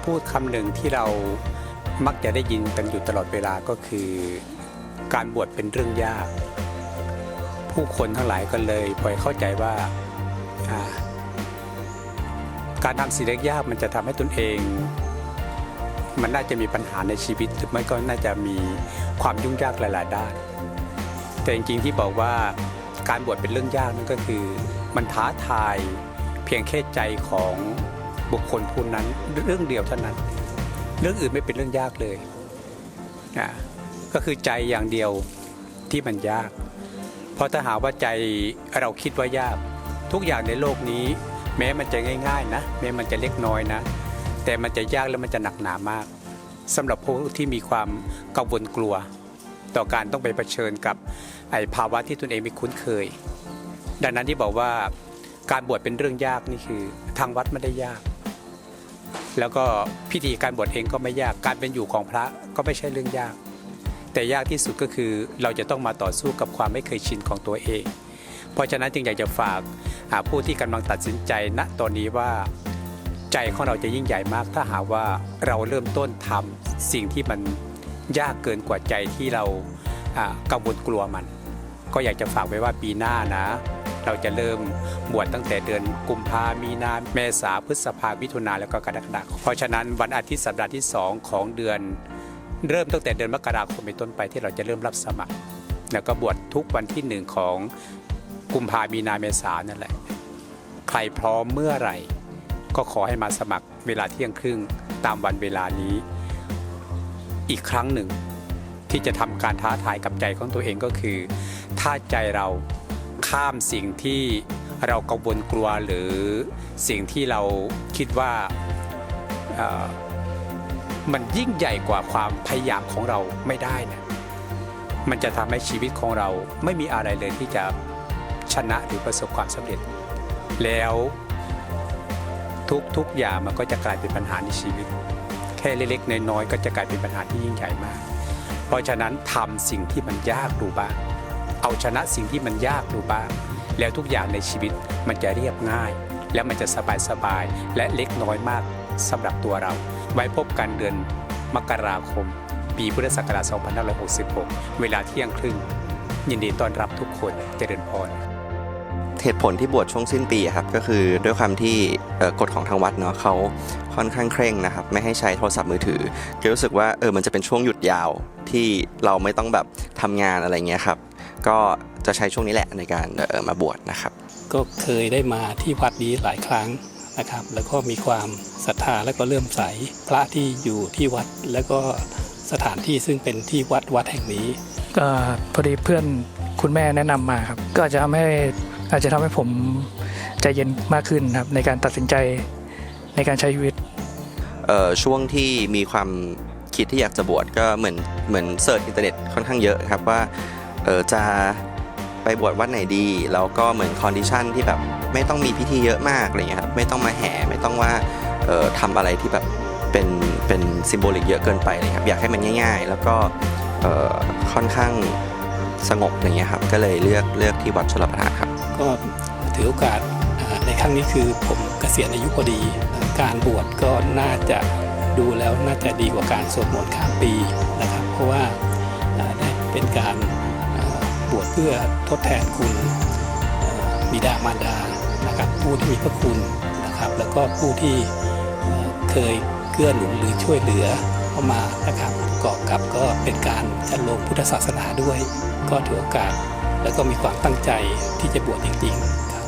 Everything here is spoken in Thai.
ำพูดคำหนึ่งที่เรามักจะได้ยินกันอยู่ตลอดเวลาก็คือ การบวชเป็นเรื่องยาก ผู้คนทั้งหลายก็เลยพลอยเข้าใจว่าอ่าการทำสิ่งเล็กยากมันจะทำให้ตนเอง มันน่าจะมีปัญหาในชีวิตหรือไม่ก็น่าจะมีความยุ่งยากหลาย ๆ ด้าน แต่จริงๆที่บอกว่าการบวชเป็นเรื่องยากนั่นก็คือ มันท้าทายเพียงแค่ใจของ บุคคลผู้นั้นเรื่องเดียวเท่านั้น เรื่องอื่นไม่เป็นเรื่องยากเลยอะก็คือใจอย่างเดียวที่มันยาก เพราะถ้าหาว่าใจเราคิดว่ายาก ทุกอย่างในโลกนี้ แม้มันจะง่ายๆนะแม้มันจะเล็กน้อยนะ แต่มันจะยากและมันจะหนักหนามากสำหรับผู้ที่มีความกังวลกลัว ต่อการต้องไปเผชิญกับไอ้ภาวะที่ตนเองไม่คุ้นเคย ดังนั้นที่บอกว่าการบวชเป็นเรื่องยากนี่คือ ทางวัดไม่ได้ยาก แล้วก็พิธีการบวชเองก็ไม่ยากการเป็นอยู่ของพระก็ไม่ใช่เรื่องยาก แต่ยากที่สุดก็คือเราจะต้องมาต่อสู้กับความไม่เคยชินของตัวเอง เพราะฉะนั้นจึงอยากจะฝากาผู้ที่กำลังตัดสินใจณตอนนี้ว่าใจของเราจะยิ่งใหญ่มาก ถ้าหากว่าเราเริ่มต้นทำสิ่งที่มันยากเกินกว่าใจที่เราอ่ากังวลกลัวมัน ก็อยากจะฝากไว้ว่าปีหน้านะ เราจะเริ่มบวชตั้งแต่เดือนกุมภามีนาเมษาพฤษภามิถุนาแล้วก็กรกฎาคมเพราะฉะนั้นวันอาทิตย์สัปดาห์ที่ 2 ของเดือน เริ่มตั้งแต่เดือนมกราคมเป็นต้นไปที่เราจะเริ่มรับสมัคร แล้วก็บวชทุกวันที่หนึ่งของกุมภามีนาเมษานั่นแหละใครพร้อมเมื่อไหร่ ก็ขอให้มาสมัครเวลาเที่ยงครึ่งตามวันเวลานี้ อีกครั้งหนึ่งที่จะทำการท้าทายกับใจของตัวเองก็คือ ถ้าใจเรา ข้ามสิ่งที่เรากังวลกลัวหรือสิ่งที่เราคิดว่ามันยิ่งใหญ่กว่าความพยายามของเราไม่ได้นะมันจะทำให้ชีวิตของเราไม่มีอะไรเลยที่จะชนะหรือประสบความสำเร็จ แล้วทุกทุกอย่างมันก็จะกลายเป็นปัญหาในชีวิต แค่เล็กๆน้อยๆก็จะกลายเป็นปัญหาที่ยิ่งใหญ่มาก เพราะฉะนั้นทำสิ่งที่มันยากดูบ้าง เอาชนะสิ่งที่มันยากดูบ้าง แล้วทุกอย่างในชีวิตมันจะเรียบง่าย และมันจะสบายสบายและเล็กน้อยมากสำหรับตัวเรา ไว้พบกันเดือนมกราคม ปีพุทธศักราช 2566 เวลาเที่ยงครึ่ง ยินดีต้อนรับทุกคนเจริญพรเหตุผลที่บวชช่วงสิ้นปีครับก็คือด้วยความที่กฎของทางวัดเนาะเขาค่อนข้างเคร่งนะครับไม่ให้ใช้โทรศัพท์มือถือก็รู้สึกว่าเออมันจะเป็นช่วงหยุดยาวที่เราไม่ต้องแบบทำงานอะไรเงี้ยครับ ก็จะใช้ช่วงนี้แหละในการเออมาบวชนะครับ ก็เคยได้มาที่วัดนี้หลายครั้งนะครับ แล้วก็มีความศรัทธาและก็เลื่อมใสพระที่อยู่ที่วัดแล้วก็สถานที่ซึ่งเป็นที่วัดวัดแห่งนี้ ก็พอดีเพื่อนคุณแม่แนะนำมาครับ ก็อาจจะทำให้อาจจะทำให้ผมใจเย็นมากขึ้นครับในการตัดสินใจในการใช้ชีวิตเอ่อช่วงที่มีความคิดที่อยากจะบวชก็เหมือนเหมือนเสิร์ชอินเทอร์เน็ตค่อนข้างเยอะครับว่า เออจะไปบวชวัดไหนดีแล้วก็เหมือนคอนดิชันที่แบบไม่ต้องมีพิธีเยอะมากอะไรเงี้ยครับไม่ต้องมาแห่ไม่ต้องว่าเออทำอะไรที่แบบเป็นเป็นซิมโบลิกเยอะเกินไปเลยครับอยากให้มันง่าย ๆ แล้วก็เออค่อนข้างสงบอะไรเงี้ยครับก็เลยเลือกเลือกที่วัดชลประทานครับ ก็ถือโอกาสในครั้งนี้คือผมเกษียณอายุพอดี การบวชก็น่าจะดูแล้วน่าจะดีกว่าการสวดมนต์ข้ามปีนะครับ เพราะว่าได้เป็นการ บวชเพื่อทดแทนคุณบิดามารดานะครับผู้ที่มีพระคุณนะครับแล้วก็ผู้ที่เคยเกื้อหนุนหรือช่วยเหลือเข้ามานะครับประกอบกับก็เป็นการจันลงพุทธศาสนาด้วย ก็ถือโอกาสแล้วก็มีความตั้งใจที่จะบวชจริงๆครับ